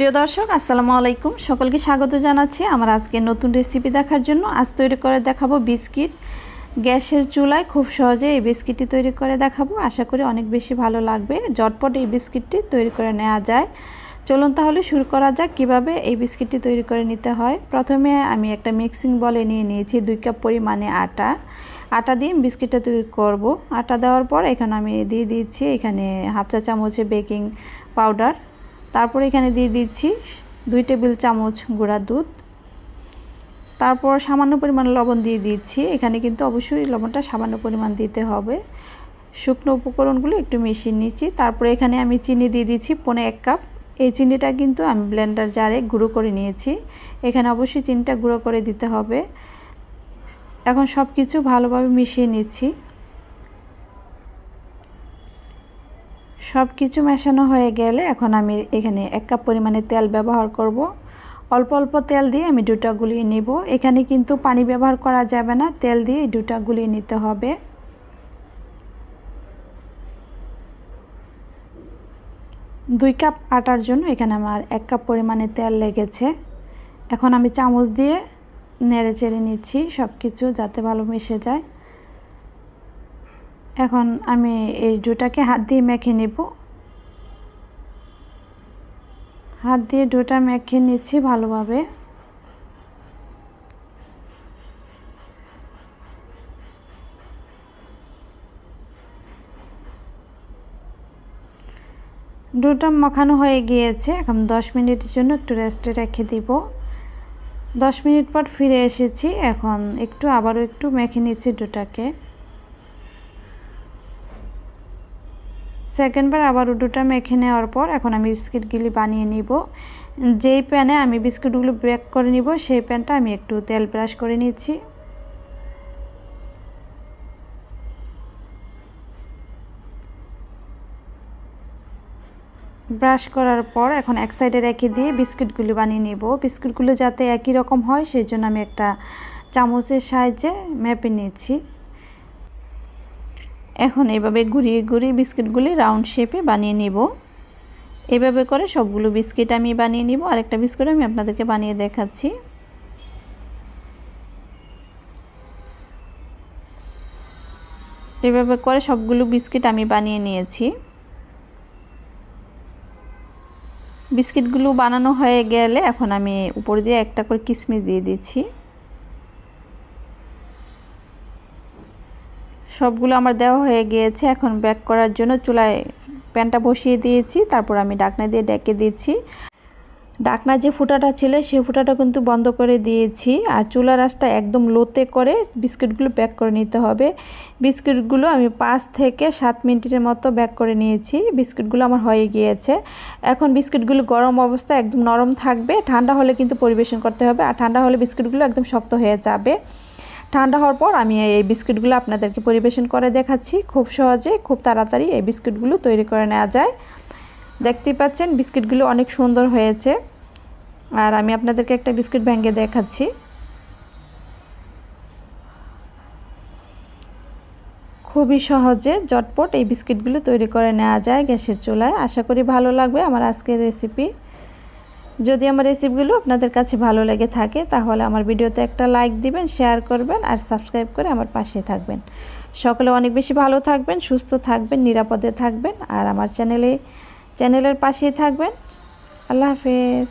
প্রিয় দর্শক, আসসালামু আলাইকুম। সকলকে স্বাগত জানাচ্ছি। আমার আজকে নতুন রেসিপি দেখার জন্য আজ তৈরি করে দেখাবো বিস্কিট। গ্যাসের চুলায় খুব সহজে এই বিস্কিটটি তৈরি করে দেখাবো। আশা করি অনেক বেশি ভালো লাগবে। জটপট এই বিস্কিটটি তৈরি করে নেওয়া যায়। চলুন তাহলে শুরু করা যাক কীভাবে এই বিস্কিটটি তৈরি করে নিতে হয়। প্রথমে আমি একটা মিক্সিং বলে নিয়ে নিয়েছি দুই কাপ পরিমাণে আটা। আটা দিয়ে বিস্কিটটা তৈরি করব। আটা দেওয়ার পর এখানে আমি দিয়ে দিচ্ছি এখানে হাফ চা চামচে বেকিং পাউডার। তারপর এখানে দিয়ে দিচ্ছি দুই টেবিল চামচ গুঁড়া দুধ। তারপর সামান্য পরিমাণ লবণ দিয়ে দিচ্ছি। এখানে কিন্তু অবশ্যই লবণটা সামান্য পরিমাণ দিতে হবে। শুকনো উপকরণগুলো একটু মিশিয়ে নিচ্ছি। তারপরে এখানে আমি চিনি দিয়ে দিচ্ছি পনে এক কাপ। এই চিনিটা কিন্তু আমি ব্লেন্ডার জারে গুঁড়ো করে নিয়েছি। এখানে অবশ্যই চিনিটা গুঁড়ো করে দিতে হবে। এখন সব কিছু ভালোভাবে মিশিয়ে নিচ্ছি। সব কিছু মেশানো হয়ে গেলে এখন আমি এখানে এক কাপ পরিমাণে তেল ব্যবহার করব। অল্প অল্প তেল দিয়ে আমি ডুটা গুলিয়ে নিব। এখানে কিন্তু পানি ব্যবহার করা যাবে না। তেল দিয়ে ডুটা গুলিয়ে নিতে হবে। দুই কাপ আটার জন্য এখানে আমার এক কাপ পরিমাণে তেল লেগেছে। এখন আমি চামচ দিয়ে নেড়ে চেড়ে নিচ্ছি সব কিছু যাতে ভালো মিশে যায়। এখন আমি এই ডোটাকে হাত দিয়ে মেখে নেব। হাত দিয়ে ডোটা মেখে নিচ্ছি ভালোভাবে। ডোটা মাখানো হয়ে গিয়েছে, এখন দশ মিনিটের জন্য একটু রেস্টে রেখে দিব। দশ মিনিট পর ফিরে এসেছি, এখন একটু আবারও একটু মেখে নিচ্ছি ডোটাকে সেকেন্ডবার আবার উডুটা মেখে নেওয়ার পর এখন আমি বিস্কিটগুলি বানিয়ে নিব। যেই প্যানে আমি বিস্কিটগুলো ব্রেক করে নিব, সেই প্যানটা আমি একটু তেল ব্রাশ করে নিচ্ছি। ব্রাশ করার পর এখন এক সাইডে রেখে দিয়ে বিস্কিটগুলো বানিয়ে নিব। বিস্কিটগুলো যাতে একই রকম হয়, সেই জন্য আমি একটা চামচের সাহায্যে মেপে নিচ্ছি। এখন এভাবে ঘুরিয়ে ঘুরিয়ে বিস্কিটগুলি রাউন্ড শেপে বানিয়ে নিব। এভাবে করে সবগুলো বিস্কিট আমি বানিয়ে নিব। আরেকটা বিস্কুট আমি আপনাদেরকে বানিয়ে দেখাচ্ছি। এভাবে করে সবগুলো বিস্কিট আমি বানিয়ে নিয়েছি। বিস্কিটগুলো বানানো হয়ে গেলে এখন আমি উপর দিয়ে একটা করে কিসমিস দিয়ে দিচ্ছি। সবগুলো আমার দেওয়া হয়ে গিয়েছে। এখন ব্যাক করার জন্য চুলায় প্যানটা বসিয়ে দিয়েছি, তারপর আমি ডাকনা দিয়ে ডেকে দিচ্ছি। ডাকনা যে ফুটাটা ছিল সেই ফুটাটা কিন্তু বন্ধ করে দিয়েছি। আর চুলা রাসটা একদম লোতে করে বিস্কিটগুলো ব্যাক করে নিতে হবে। বিস্কিটগুলো আমি পাঁচ থেকে সাত মিনিটের মতো ব্যাক করে নিয়েছি। বিস্কিটগুলো আমার হয়ে গিয়েছে। এখন বিস্কিটগুলো গরম অবস্থায় একদম নরম থাকবে। ঠান্ডা হলে কিন্তু পরিবেশন করতে হবে। আর ঠান্ডা হলে বিস্কিটগুলো একদম শক্ত হয়ে যাবে। ঠান্ডা হওয়ার পর আমি এই বিস্কিটগুলো আপনাদেরকে পরিবেশন করে দেখাচ্ছি। খুব সহজে, খুব তাড়াতাড়ি এই বিস্কিটগুলো তৈরি করে নেওয়া যায়। দেখতেই পাচ্ছেন বিস্কিটগুলো অনেক সুন্দর হয়েছে। আর আমি আপনাদেরকে একটা বিস্কিট ভেঙে দেখাচ্ছি। খুবই সহজে জটপট এই বিস্কিটগুলো তৈরি করে নেওয়া যায় গ্যাসের চুলায়। আশা করি ভালো লাগবে আমার আজকের রেসিপি যদি আমার রেসিপিগুলো আপনাদের কাছে ভালো লেগে থাকে, তাহলে আমার ভিডিওতে একটা লাইক দিবেন, শেয়ার করবেন আর সাবস্ক্রাইব করে আমার পাশে থাকবেন। সকলে অনেক বেশি ভালো থাকবেন, সুস্থ থাকবেন, নিরাপদে থাকবেন আর আমার চ্যানেলে, চ্যানেলের পাশেই থাকবেন। আল্লাহ হাফেজ।